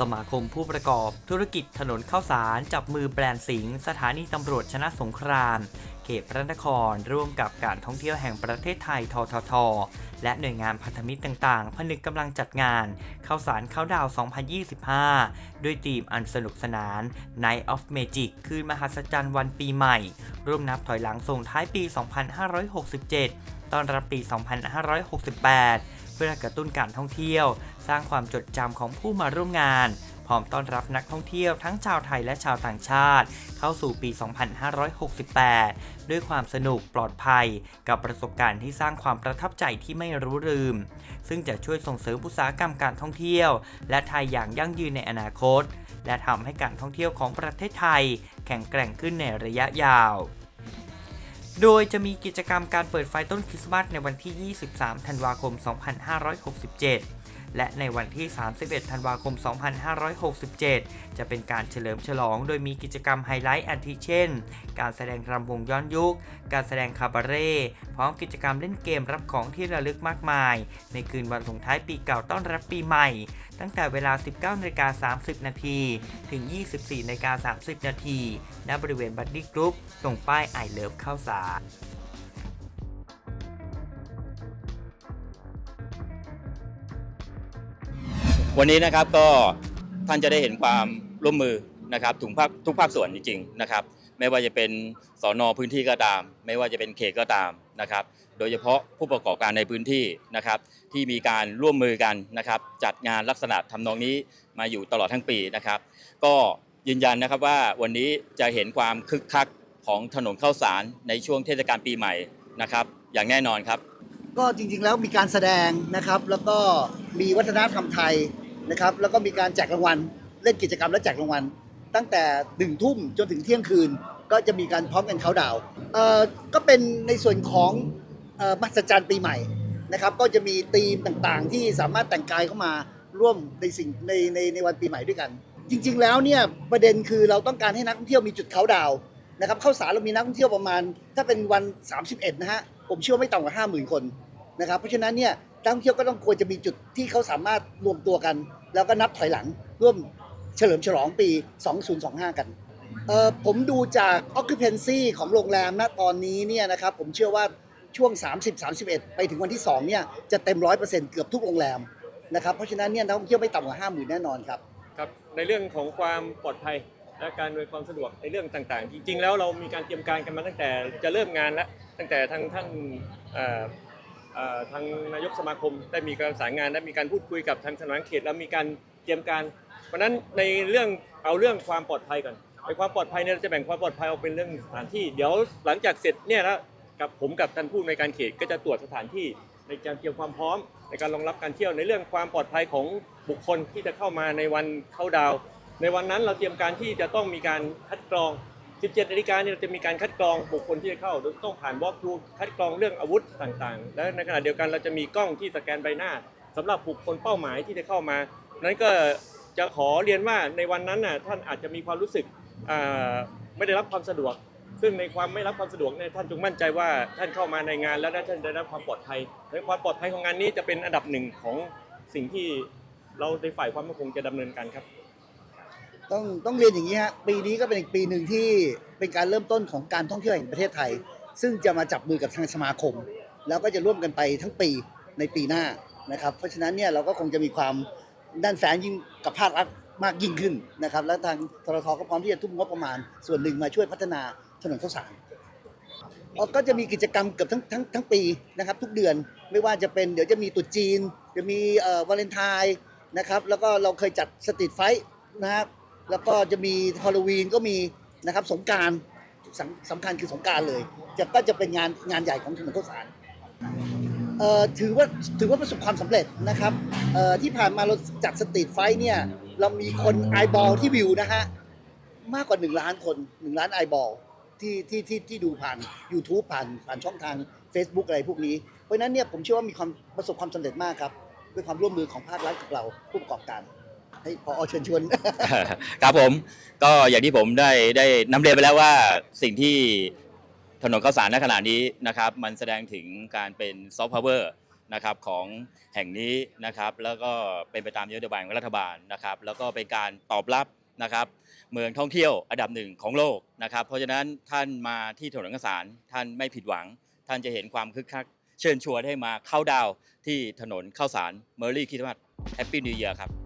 สมาคมผู้ประกอบธุรกิจถนนข้าวสาร จับมือแบรนด์สิงห์สถานีตำรวจชนะสงคราม เขตพระนคร ร่วมกับการท่องเที่ยวแห่งประเทศไทยททท และหน่วยงานพันธมิตรต่างๆ ผนึกกำลังจัดงานข้าวสารข้าวดาว 2025 ด้วยธีมอันสนุกสนาน Night of Magic คืนมหัศจรรย์วันปีใหม่ ร่วมนับถอยหลังส่งท้ายปี 2567 ต้อนรับปี 2568 เพื่อกระตุ้นการท่องเที่ยว สร้างความจดจำของผู้มาร่วมงาน พร้อมต้อนรับนักท่องเที่ยวทั้งชาวไทยและชาวต่างชาติ เข้าสู่ปี 2568 ด้วยความสนุกปลอดภัย กับประสบการณ์ที่สร้างความประทับใจที่ไม่รู้ลืม ซึ่งจะช่วยส่งเสริมอุตสาหกรรมการท่องเที่ยว และไทยอย่างยั่งยืนในอนาคต และทำให้การท่องเที่ยวของประเทศไทย แข็งแกร่งขึ้นในระยะยาว โดยจะมีกิจกรรมการเปิดไฟต้นคริสต์มาสในวันที่ 23 ธันวาคม 2567 และในวันที่ 31 ธันวาคม 2567 จะเป็นการเฉลิมฉลอง โดยมีกิจกรรมไฮไลท์อาทิเช่น การแสดงรำวงย้อนยุค การแสดงคาบาเร่พร้อมกิจกรรมเล่นเกมรับของที่ระลึกมากมาย ในคืนวันส่งท้ายปีเก่าต้อนรับปีใหม่ ตั้งแต่เวลา 19นาฬิกา30 นาทีถึง 24นาฬิกา30 นาทีณบริเวณบัดดี้กรุ๊ปตรงป้ายไอเลิฟข้าวสาร วันนี้นะครับก็ท่านจะได้เห็นความร่วมมือนะครับทุกภาคทุกภาคส่วนจริงๆนะครับ ไม่ว่าจะเป็นสอนอพื้นที่ก็ตาม ไม่ว่าจะเป็นเขตก็ตามนะครับ โดยเฉพาะผู้ประกอบการในพื้นที่นะครับ ที่มีการร่วมมือกันนะครับ จัดงานลักษณะทำนองนี้มาอยู่ตลอดทั้งปีนะครับ ก็ยืนยันนะครับว่าวันนี้จะเห็นความคึกคักของถนนเข้าสารในช่วงเทศกาลปีใหม่นะครับ อย่างแน่นอนครับ ก็จริงๆแล้วมีการแสดงนะครับ แล้วก็มีวัฒนธรรมไทย นะครับแล้วก็มีการแจกรางวัลเล่นกิจกรรมและแจกรางวัลตั้งแต่หนึ่งทุ่มจนถึงเที่ยงคืน ก็จะมีการพร้อมกันเขาดาวเอ่อก็เป็นในส่วนของเอ่อมหัศจรรย์ปีใหม่นะครับ ก็จะมีธีมต่างๆ ที่สามารถแต่งกายเข้ามาร่วมในสิ่งในในในวันปีใหม่ด้วยกัน จริง ๆ แล้วเนี่ยประเด็นคือเราต้องการให้นักท่องเที่ยวมีจุดเขาดาวนะครับเข้าสารเรามีนักท่องเที่ยวประมาณ ถ้าเป็นวัน 31 นะฮะผมเชื่อไม่ต่ำกว่า 50,000 คนนะครับเพราะฉะนั้นเนี่ยนักท่องเที่ยวก็ต้องควรจะมีจุดที่เขาสามารถรวมตัวกัน แล้วก็นับถอยหลังร่วมเฉลิมฉลองปี 2025 กันเอ่อผมดูจาก occupancy ของโรงแรมณตอนนี้เนี่ยนะครับผมเชื่อว่าช่วง 30-31 ไปถึงวันที่2เนี่ยจะเต็ม 100%เกือบทุกโรงแรมนะครับเพราะฉะนั้นเนี่ยนักท่องเที่ยวไม่ต่ำกว่า 50,000 แน่นอนครับครับในเรื่องของความปลอดภัยและการอำนวยความสะดวกในเรื่องต่างๆ จริง ๆ แล้วเรามีการเตรียมการกันมาตั้งแต่จะเริ่มงานแล้วตั้งแต่ทางท่าน ทางนายกสมาคมได้มีการประสานงานและมีการพูดคุยกับทางสำนักงานเขตแล้วมีการเตรียมการ เพราะฉะนั้นในเรื่องเอาเรื่องความปลอดภัยก่อนในความปลอดภัยเนี่ยเราจะแบ่งความปลอดภัยออกเป็นเรื่องสถานที่ เดี๋ยวหลังจากเสร็จเนี่ยแล้วกับผมกับท่านผู้ในการเขตก็จะตรวจสถานที่ในการเตรียมความพร้อม ในการรองรับการเที่ยวในเรื่องความปลอดภัยของบุคคลที่จะเข้ามาในวันเข้าดาว ในวันนั้นเราเตรียมการที่จะต้องมีการคัดกรอง 17นาฬิกาเนี่ยเราจะมีการคัดกรองบุคคลที่จะเข้าต้องผ่านวอล์กทูคัดกรองเรื่องอาวุธต่างๆ และในขณะเดียวกันเราจะมีกล้องที่สแกนใบหน้าสำหรับบุคคลเป้าหมายที่จะเข้ามา นั้นก็จะขอเรียนว่าในวันนั้นน่ะท่านอาจจะมีความรู้สึกไม่ได้รับความสะดวก ซึ่งในความไม่รับความสะดวกเนี่ยท่านจงมั่นใจว่าท่านเข้ามาในงานแล้วท่านได้รับความปลอดภัยและความปลอดภัยของงานนี้จะเป็นอันดับหนึ่งของสิ่งที่เราในฝ่ายความมั่นคงจะดำเนินการครับ ต้องต้องเรียนอย่างนี้ฮะปีนี้ก็เป็นอีกปีหนึ่งที่เป็นการเริ่มต้นของการท่องเที่ยวแห่งประเทศไทย ซึ่งจะมาจับมือกับทางสมาคม แล้วก็จะร่วมกันไปทั้งปีในปีหน้านะครับ เพราะฉะนั้นเนี่ยเราก็คงจะมีความด้านแฝงยิ่งกับภาครัฐมากยิ่งขึ้นนะครับ และทางทรทก็พร้อมที่จะทุ่มงบประมาณ ส่วนหนึ่งมาช่วยพัฒนาถนนข้าวสารก็จะมีกิจกรรมเกือบทั้งทั้งทั้งปีนะครับทุกเดือนไม่ว่าจะเป็นเดี๋ยวจะมีตรุษจีน จะมีเอ่อวาเลนไทน์นะครับแล้วก็เราเคยจัดสตรีทไฟท์นะครับ แล้วก็จะมีฮอลลวีนก็มีนะครับสงการสำคัญคือสงการเลยจะก็จะเป็นงานงานใหญ่ของถนนข้าวสารเอ่อถือว่าถือว่าประสบความสำเร็จนะครับเอ่อที่ผ่านมาเราจัดสตรีทไฟท์เนี่ยเรามีคนไอบอลที่วิวนะฮะมากกว่า 1 ล้านคน 1 ล้านไอบอลที่ที่ที่ที่ดูผ่าน YouTube ผ่านผ่านช่องทาง Facebook อะไรพวกนี้ เพราะฉะนั้นเนี่ยผมเชื่อว่ามีความประสบความสำเร็จมากครับด้วยความร่วมมือของภาครัฐกับเราผู้ประกอบการ ให้พอเชิญชวน ครับผมก็อย่างที่ผมได้ได้นำเรียนไปแล้วว่าสิ่งที่ถนนข้าวสารในขณะนี้นะครับ มันแสดงถึงการเป็นซอฟต์พาวเวอร์นะครับของแห่งนี้นะครับ แล้วก็เป็นไปตามนโยบายของรัฐบาลนะครับ แล้วก็เป็นการตอบรับนะครับเมืองท่องเที่ยวอันดับหนึ่งของโลกนะครับ เพราะฉะนั้นท่านมาที่ถนนกสารท่านไม่ผิดหวัง ท่านจะเห็นความคึกคักเชิญชวนให้มาเข้าดาวที่ถนนข้าวสารเมอร์รี่คริสต์มาสแฮปปี้นิวเยียร์ครับ